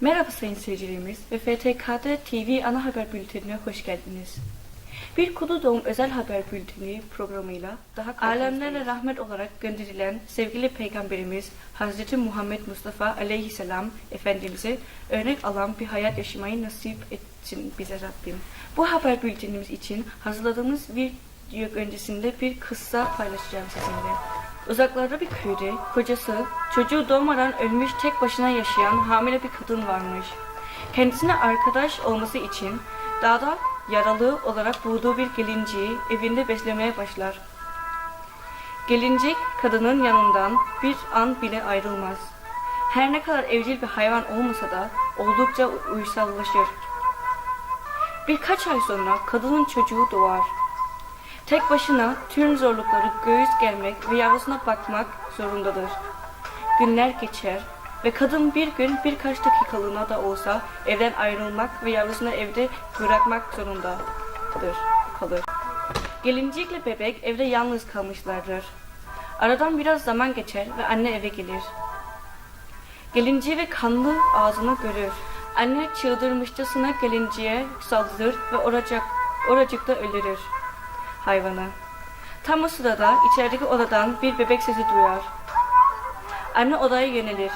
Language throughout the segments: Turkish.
Merhaba sayın seyircilerimiz ve FTK'da TV ana haber bültenine hoş geldiniz. Bir Kudu Doğum özel haber bülteni programıyla daha alemlere rahmet olarak gönderilen sevgili peygamberimiz Hazreti Muhammed Mustafa aleyhisselam Efendimiz'e örnek alan bir hayat yaşamayı nasip etsin bize Rabbim. Bu haber bültenimiz için hazırladığımız video öncesinde bir kıssa paylaşacağım sizinle. Uzaklarda bir köyde kocası çocuğu doğmadan ölmüş tek başına yaşayan hamile bir kadın varmış. Kendisine arkadaş olması için dağda yaralı olarak bulduğu bir gelinciyi evinde beslemeye başlar. Gelincik kadının yanından bir an bile ayrılmaz. Her ne kadar evcil bir hayvan olmasa da oldukça uysallaşır. Birkaç ay sonra kadının çocuğu doğar. Tek başına tüm zorlukları göğüs gelmek ve yavrusuna bakmak zorundadır. Günler geçer ve kadın bir gün birkaç dakikalığına da olsa evden ayrılmak ve yavrusunu evde bırakmak zorundadır, kalır. Gelincikle bebek evde yalnız kalmışlardır. Aradan biraz zaman geçer ve anne eve gelir. Gelinciği ve kanlı ağzını görür. Anne çıldırmışçasına gelinciye saldırır ve oracık, oracıkta ölürür hayvanı. Tam o sırada içerideki odadan bir bebek sesi duyar. Anne odaya yönelir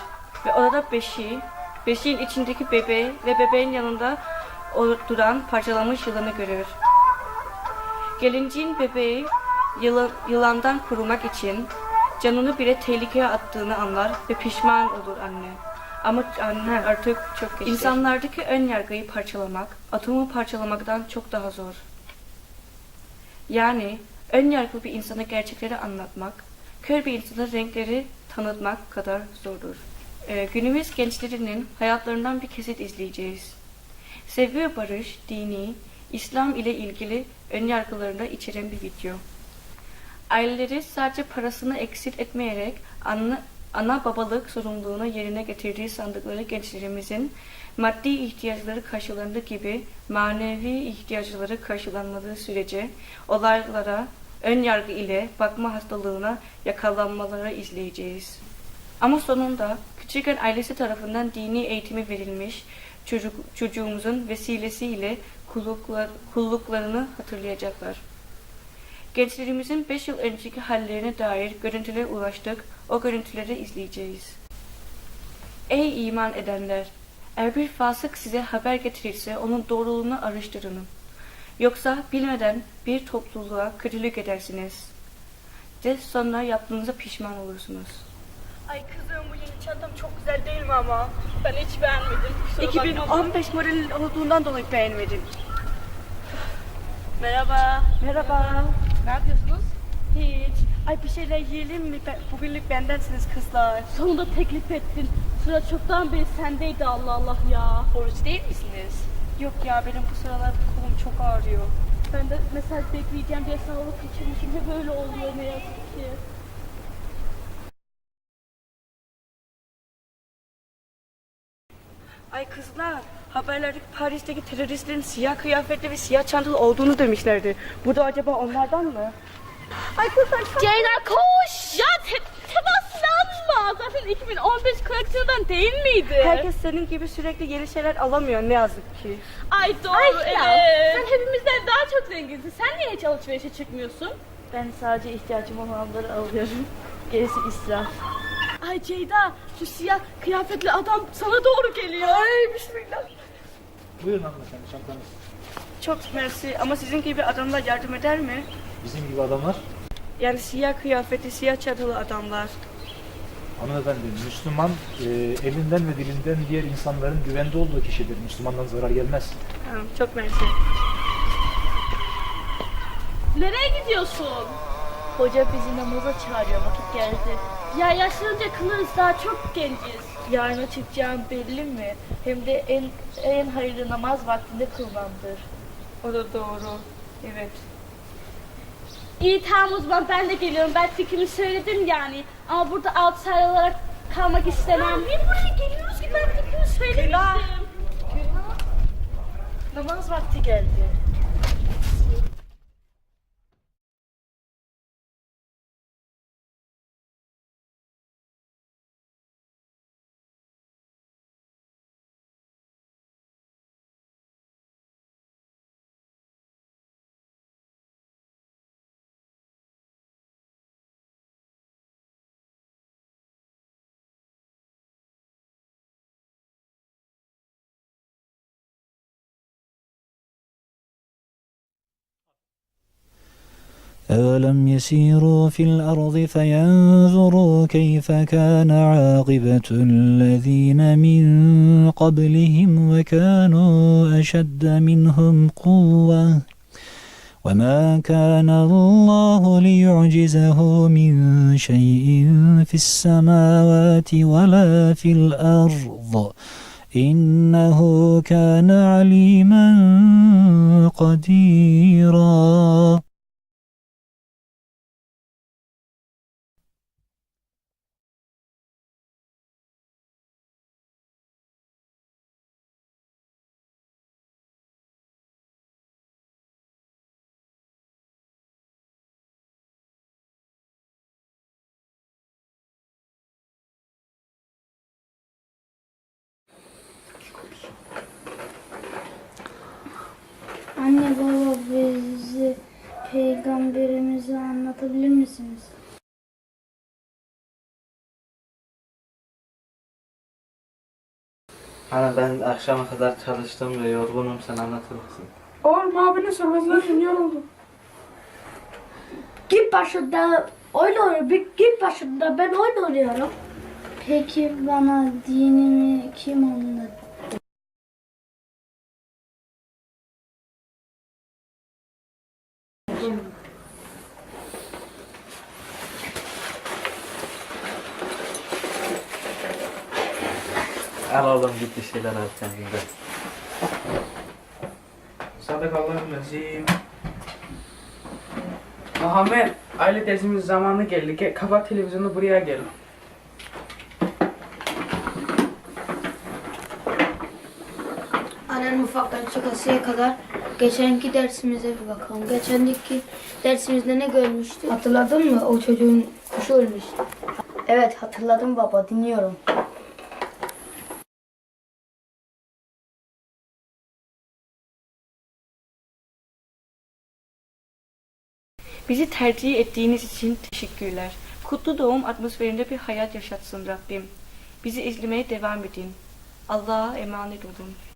ve odada beşiği, beşiğin içindeki bebeği ve bebeğin yanında duran parçalanmış yılanı görür. Gelinciğin bebeği yılan, yılandan korumak için canını bile tehlikeye attığını anlar ve pişman olur anne. Ama anne artık çok geç. İnsanlardaki ön yargıyı parçalamak, atomu parçalamaktan çok daha zor. Yani ön yargılı bir insana gerçekleri anlatmak, kör bir insana renkleri tanıtmak kadar zordur. Ee, günümüz gençlerinin hayatlarından bir kesit izleyeceğiz. Sevgi ve barış, dini, İslam ile ilgili ön yargılarını içeren bir video. Aileleri sadece parasını eksit etmeyerek ana, ana babalık sorumluluğunu yerine getirdiği sandıkları gençlerimizin maddi ihtiyaçları karşılandığı gibi manevi ihtiyaçları karşılanmadığı sürece olaylara ön yargı ile bakma hastalığına yakalanmaları izleyeceğiz. Ama sonunda küçükken ailesi tarafından dini eğitimi verilmiş çocuk, çocuğumuzun vesilesiyle kulluklar, kulluklarını hatırlayacaklar. Gençlerimizin 5 yıl önceki hallerine dair görüntülere ulaştık. O görüntüleri izleyeceğiz. Ey iman edenler! Eğer bir fasık size haber getirirse onun doğruluğunu araştırın. Yoksa bilmeden bir topluluğa kötülük edersiniz. De sonra yaptığınıza pişman olursunuz. Ay kızım bu yeni çantam çok güzel değil mi ama? Ben hiç beğenmedim. Kusura bakma. 2015 model olduğundan dolayı beğenmedim. Merhaba. Merhaba. Ne yapıyorsunuz? Ay bir şeyler yiyelim mi? Ben, bugünlük bendensiniz kızlar. Sonunda teklif ettin. Sıra çoktan beri sendeydi Allah Allah ya. Oruç değil misiniz? Yok ya benim bu sıralar kolum çok ağrıyor. Ben de mesaj bekleyeceğim diye sağlık kaçırmışım ve böyle oluyor ne yazık ki. Ay kızlar, haberlerde Paris'teki teröristlerin siyah kıyafetli ve siyah çantalı olduğunu demişlerdi. Bu da acaba onlardan mı? Ay kızlar çok... Ceyda koş! Ya te temaslanma! Zaten 2015 koleksiyondan değil miydi? Herkes senin gibi sürekli yeni şeyler alamıyor ne yazık ki. Ay doğru Ay evet. Sen hepimizden daha çok zenginsin. Sen niye hiç alışverişe çıkmıyorsun? Ben sadece ihtiyacım olanları alıyorum. Gerisi israf. Ay Ceyda şu siyah kıyafetli adam sana doğru geliyor. Ay bismillah. Buyurun hanımefendi çantanız. Çok mersi ama sizin gibi adamlar yardım eder mi? Bizim gibi adamlar Yani siyah kıyafetli, siyah çantalı adamlar. hanımefendi Müslüman e, elinden ve dilinden diğer insanların güvende olduğu kişidir. Müslümandan zarar gelmez. Tamam, çok mersi. Nereye gidiyorsun? Hoca bizi namaza çağırıyor. Vakit geldi. Ya yaşlanınca kılığız daha çok genciz. Yarına çıkacağım belli mi? Hem de en en hayırlı namaz vaktinde kılmamdır. O da doğru. Evet. İyi tamam o zaman ben de geliyorum. Ben fikrimi söyledim yani. Ama burada outsider olarak kalmak istemem. Niye buraya geliyoruz ki ben fikrimi söylemiştim. Namaz vakti geldi. أولم يسيروا في الأرض فينظروا كيف كان عاقبة الذين من قبلهم وكانوا أشد منهم قوة وما كان الله ليعجزه من شيء في السماوات ولا في الأرض إنه كان عليما قديرا Anne baba bizi peygamberimizi anlatabilir misiniz? Ana ben akşama kadar çalıştım ve yorgunum sen anlatır mısın? Oğlum abine sormazlar dünya oldu. Git başında oyun oynuyor. Bir Git başında ben oyun oynuyorum. Peki bana dinimi kim anlattı? Al oğlum git bir şeyler al kendine. Sadakallahü'l-azim. Muhammed, aile dersimiz zamanı geldi. Gel, kapat televizyonu buraya gel. Annen ufaktan çıkasıya kadar geçenki dersimize bir bakalım. Geçenki dersimizde ne görmüştük? Hatırladın mı? O çocuğun kuşu ölmüş. Evet hatırladım baba dinliyorum. Bizi tercih ettiğiniz için teşekkürler. Kutlu doğum atmosferinde bir hayat yaşatsın Rabbim. Bizi izlemeye devam edin. Allah'a emanet olun.